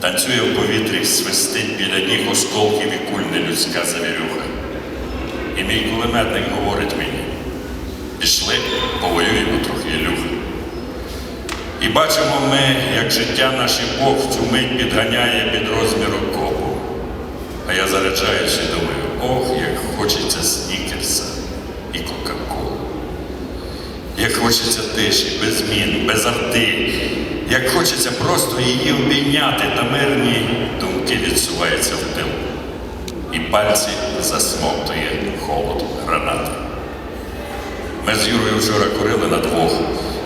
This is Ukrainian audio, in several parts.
Танцює в повітрі, свистить біля ніг осколків і куль нелюдська завірюха. І мій кулеметник говорить мені, пішли, повоюємо трохи, Ілюха. І бачимо ми, як життя наше Бог в цю мить підганяє під розмір окопу. А я заряджаюся і думаю, ох, як хочеться снікерса і Кока-Колу. Як хочеться тиші, без змін, без арти, хочеться просто її обійняти, та мирні думки відсуваються в тил. І пальці засмоктує холод гранати. Ми з Юрою вчора курили на двох,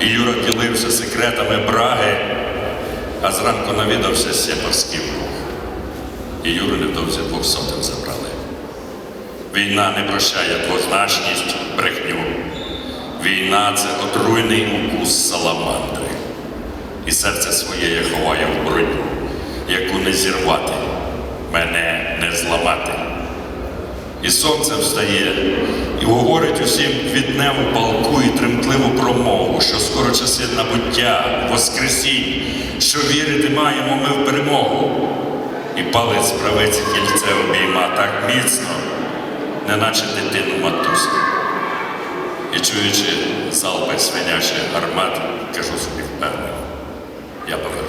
і Юра ділився секретами Браги, а зранку навідався сепарський рух. І Юру невдовзі двохсотим забрали. Війна не прощає двозначність, брехню. Війна це отруйний укус саламандри. І серце своє я ховаю в броню, яку не зірвати, мене не зламати. І сонце встає, і говорить усім квітневу палку і тремтливу промову, що скоро часи набуття, воскресінь, що вірити маємо ми в перемогу. І палець правиці кільце обійма так міцно, неначе дитину матусю. І чуючи залпи свинячих гармат, кажу собі впевнено, я повернуся.